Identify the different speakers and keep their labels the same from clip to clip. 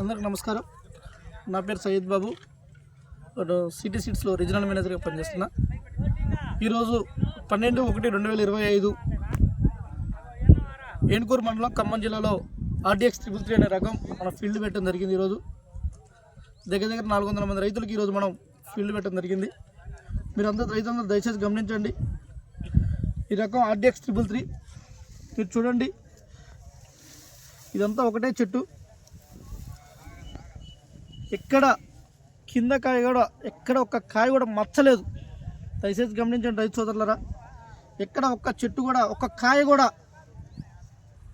Speaker 1: అందరికి నమస్కారం. నా పేరు సయ్యద్ బాబు. నేను సిటీ సీట్స్లో రీజనల్ మేనేజర్గా పనిచేస్తున్నా. ఈరోజు పన్నెండు ఒకటి రెండు వేల ఇరవై ఐదు ఏనుకూరు మండలం ఖమ్మం జిల్లాలో ఆర్డీఎక్స్ త్రిపుల్ త్రీ అనే రకం మన ఫీల్డ్ పెట్టడం జరిగింది ఈరోజు. దగ్గర దగ్గర నాలుగు వందల మంది రైతులకు ఈరోజు మనం ఫీల్డ్ పెట్టడం జరిగింది. మీరందరూ రైతులందరూ దయచేసి గమనించండి. ఈ రకం ఆర్డీఎక్స్ త్రిపుల్ త్రీ మీరు చూడండి. ఇదంతా ఒకటే చెట్టు. ఎక్కడ కింద కాయ కూడా ఎక్కడ ఒక్క కాయ కూడా మచ్చలేదు. దయచేసి గమనించండి రైతు సోదరులరా. ఎక్కడ ఒక్క చెట్టు కూడా ఒక్క కాయ కూడా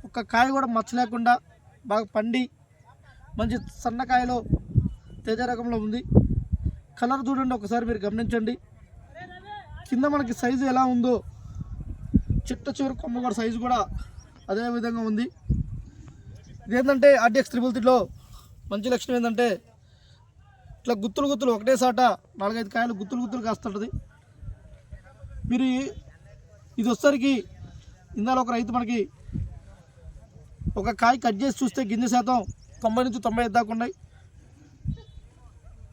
Speaker 1: ఒక్క కాయ కూడా మచ్చ లేకుండా బాగా పండి మంచి సన్నకాయలో తేజ రకంలో ఉంది. కలర్ చూడండి ఒకసారి మీరు గమనించండి. కింద మనకి సైజు ఎలా ఉందో చిట్ట చివరి కొమ్మ కూడా సైజు కూడా అదే విధంగా ఉంది. ఇదేంటంటే ఆర్డిఎక్స్ త్రిబుల్ త్రీలో మంచి లక్షణం ఏంటంటే ఇట్లా గుత్తులు గుత్తులు ఒకటే సాట నాలుగైదు కాయలు గుత్తులు గుత్తులు కాస్తుంటుంది. మీరు ఇది వచ్చేసరికి ఇందాల ఒక రైతు మనకి ఒక కాయ కట్ చేసి చూస్తే గింజ శాతం తొంభై నుంచి తొంభై ఐదు దాకా ఉన్నాయి.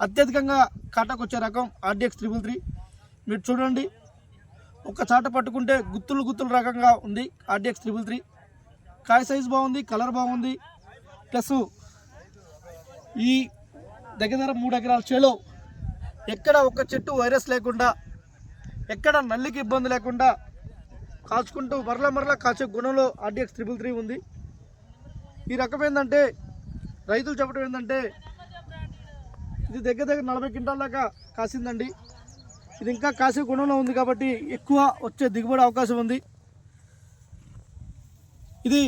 Speaker 1: అత్యధికంగా కాటాకు వచ్చే రకం ఆర్డిఎక్స్ త్రిబుల్ త్రీ. మీరు చూడండి. ఒక చాట పట్టుకుంటే గుత్తులు గుత్తులు రకంగా ఉంది ఆర్డిఎక్స్ త్రిబుల్ త్రీ. కాయ సైజ్ బాగుంది కలర్ బాగుంది. ప్లస్ ఈ దగ్గర దగ్గర మూడు ఎకరాల చేలో. ఎక్కడ ఒక్క చెట్టు వైరస్ లేకుండా ఎక్కడ నల్లికి ఇబ్బంది లేకుండా కాచుకుంటూ మరల మరల కాచే గుణంలో ఆర్డిఎక్స్ త్రిబుల్ త్రీ ఉంది. ఈ రకం ఏంటంటే రైతులు చెప్పడం ఏంటంటే ఇది దగ్గర దగ్గర నలభై క్వింటాల దాకా కాసిందండి. ఇది ఇంకా కాసే గుణంలో ఉంది కాబట్టి ఎక్కువ వచ్చే దిగుబడి అవకాశం ఉంది. ఇది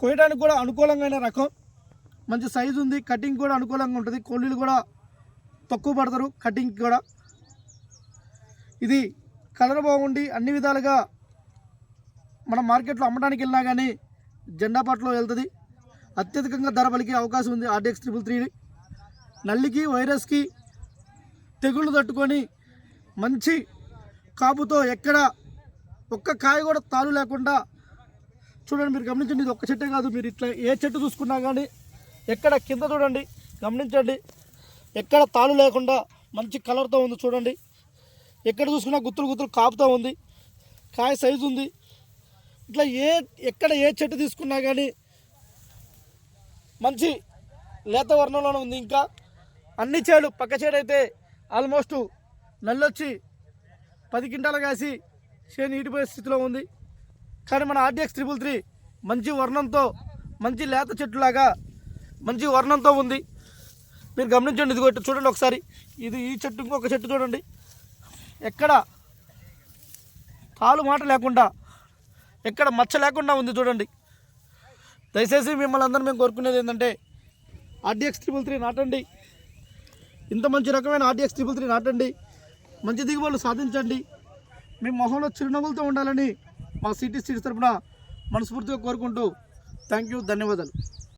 Speaker 1: కోయడానికి కూడా అనుకూలంగా రకం. మంచి సైజు ఉంది కటింగ్ కూడా అనుకూలంగా ఉంటుంది. కొల్లీలు కూడా తక్కువ పడతారు కటింగ్ కూడా. ఇది కలర్ బాగుండి అన్ని విధాలుగా మన మార్కెట్లో అమ్మడానికి వెళ్ళినా కానీ జెండా పట్లో వెళ్తుంది. అత్యధికంగా ధర పలికే అవకాశం ఉంది ఆర్డీఎక్స్ ట్రిపుల్ త్రీ నల్లికి వైరస్కి తెగుళ్ళు తట్టుకొని మంచి కాపుతో ఎక్కడ ఒక్క కాయ కూడా తాలు లేకుండా చూడండి మీరు గమనించండి ఇది ఒక్క చెట్టే కాదు మీరు ఇట్లా ఏ చెట్టు చూసుకున్నా కానీ ఎక్కడ కింద చూడండి గమనించండి. ఎక్కడ తాళు లేకుండా మంచి కలర్తో ఉంది చూడండి. ఎక్కడ చూసుకున్నా గుత్తులు గుత్తులు కాపుతో ఉంది. కాయ సైజు ఉంది. ఇట్లా ఏ ఎక్కడ ఏ చెట్టు తీసుకున్నా కానీ మంచి లేత వర్ణంలోనే ఉంది. ఇంకా అన్ని చేడు పక్క చేడు అయితే ఆల్మోస్ట్ నల్లొచ్చి పది క్వింటాలు కాసి చేను నీటిపోయే స్థితిలో ఉంది. కానీ మన ఆర్డిఎక్స్ ట్రిపుల్ త్రీ మంచి వర్ణంతో మంచి లేత చెట్టులాగా మంచి వర్ణంతో ఉంది. మీరు గమనించండి ఇదిగో చూడండి ఒకసారి. ఇది ఈ చెట్టు ఇంకొక చెట్టు చూడండి. ఎక్కడ కాలు మాట లేకుండా ఎక్కడ మచ్చ లేకుండా ఉంది చూడండి. దయచేసి మిమ్మల్ని అందరూ మేము కోరుకునేది ఏంటంటే ఆర్డిఎక్స్ ట్రిపుల్ త్రీ నాటండి. ఇంత మంచి రకమైన ఆర్డిఎక్స్ ట్రిపుల్ త్రీ నాటండి. మంచి దిగుబడులు సాధించండి. మీ మొహంలో చిరునవ్వులతో ఉండాలని మా సిటీ సీట్స్ తరఫున మనస్ఫూర్తిగా కోరుకుంటూ థ్యాంక్ యూ ధన్యవాదాలు.